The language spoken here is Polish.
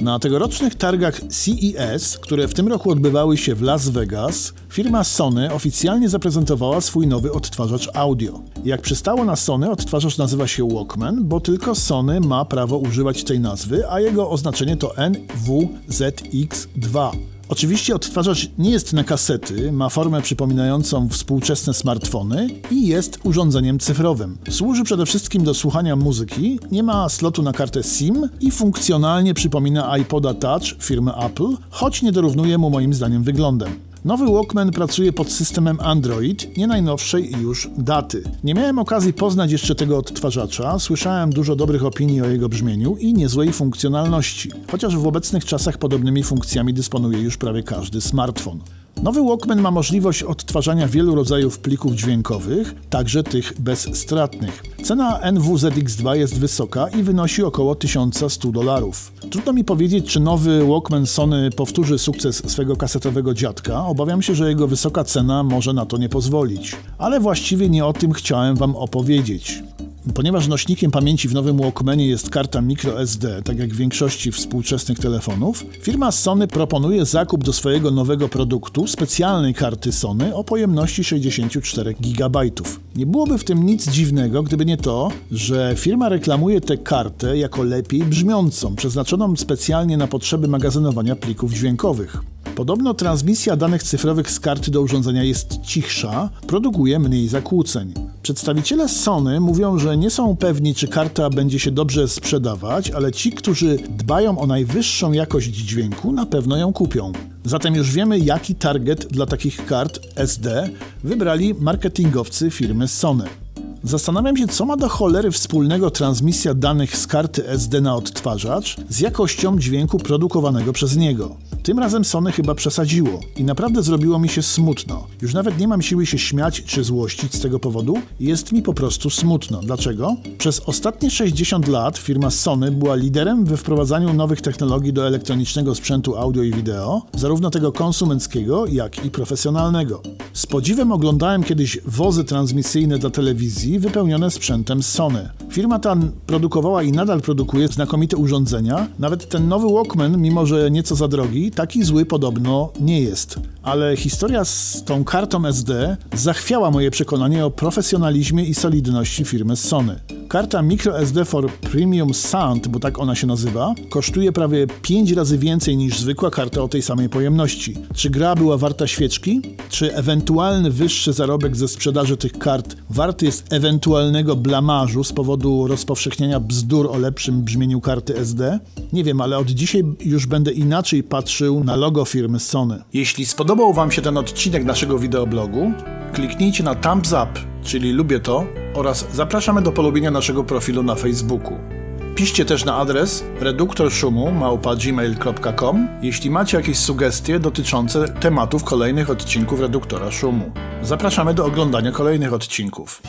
Na tegorocznych targach CES, które w tym roku odbywały się w Las Vegas, firma Sony oficjalnie zaprezentowała swój nowy odtwarzacz audio. Jak przystało na Sony, odtwarzacz nazywa się Walkman, bo tylko Sony ma prawo używać tej nazwy, a jego oznaczenie to NWZX2. Oczywiście odtwarzacz nie jest na kasety, ma formę przypominającą współczesne smartfony i jest urządzeniem cyfrowym. Służy przede wszystkim do słuchania muzyki, nie ma slotu na kartę SIM i funkcjonalnie przypomina iPoda Touch firmy Apple, choć nie dorównuje mu moim zdaniem wyglądem. Nowy Walkman pracuje pod systemem Android, nie najnowszej już daty. Nie miałem okazji poznać jeszcze tego odtwarzacza, słyszałem dużo dobrych opinii o jego brzmieniu i niezłej funkcjonalności, chociaż w obecnych czasach podobnymi funkcjami dysponuje już prawie każdy smartfon. Nowy Walkman ma możliwość odtwarzania wielu rodzajów plików dźwiękowych, także tych bezstratnych. Cena NWZX2 jest wysoka i wynosi około 1100 dolarów. Trudno mi powiedzieć, czy nowy Walkman Sony powtórzy sukces swego kasetowego dziadka. Obawiam się, że jego wysoka cena może na to nie pozwolić. Ale właściwie nie o tym chciałem Wam opowiedzieć. Ponieważ nośnikiem pamięci w nowym Walkmanie jest karta microSD, tak jak w większości współczesnych telefonów, firma Sony proponuje zakup do swojego nowego produktu specjalnej karty Sony o pojemności 64 GB. Nie byłoby w tym nic dziwnego, gdyby nie to, że firma reklamuje tę kartę jako lepiej brzmiącą, przeznaczoną specjalnie na potrzeby magazynowania plików dźwiękowych. Podobno transmisja danych cyfrowych z karty do urządzenia jest cichsza, produkuje mniej zakłóceń. Przedstawiciele Sony mówią, że nie są pewni, czy karta będzie się dobrze sprzedawać, ale ci, którzy dbają o najwyższą jakość dźwięku, na pewno ją kupią. Zatem już wiemy, jaki target dla takich kart SD wybrali marketingowcy firmy Sony. Zastanawiam się, co ma do cholery wspólnego transmisja danych z karty SD na odtwarzacz z jakością dźwięku produkowanego przez niego. Tym razem Sony chyba przesadziło i naprawdę zrobiło mi się smutno. Już nawet nie mam siły się śmiać czy złościć z tego powodu, jest mi po prostu smutno. Dlaczego? Przez ostatnie 60 lat firma Sony była liderem we wprowadzaniu nowych technologii do elektronicznego sprzętu audio i wideo, zarówno tego konsumenckiego, jak i profesjonalnego. Z podziwem oglądałem kiedyś wozy transmisyjne dla telewizji wypełnione sprzętem Sony. Firma ta produkowała i nadal produkuje znakomite urządzenia. Nawet ten nowy Walkman, mimo że nieco za drogi, taki zły podobno nie jest. Ale historia z tą kartą SD zachwiała moje przekonanie o profesjonalizmie i solidności firmy Sony. Karta microSD for Premium Sound, bo tak ona się nazywa, kosztuje prawie 5 razy więcej niż zwykła karta o tej samej pojemności. Czy gra była warta świeczki? Czy ewentualny wyższy zarobek ze sprzedaży tych kart warty jest ewentualnego blamażu z powodu rozpowszechniania bzdur o lepszym brzmieniu karty SD? Nie wiem, ale od dzisiaj już będę inaczej patrzył na logo firmy Sony. Jeśli spodobał Wam się ten odcinek naszego wideoblogu, kliknijcie na thumbs up, czyli lubię to, oraz zapraszamy do polubienia naszego profilu na Facebooku. Piszcie też na adres reduktorszumu małpa.gmail.com, jeśli macie jakieś sugestie dotyczące tematów kolejnych odcinków Reduktora Szumu. Zapraszamy do oglądania kolejnych odcinków.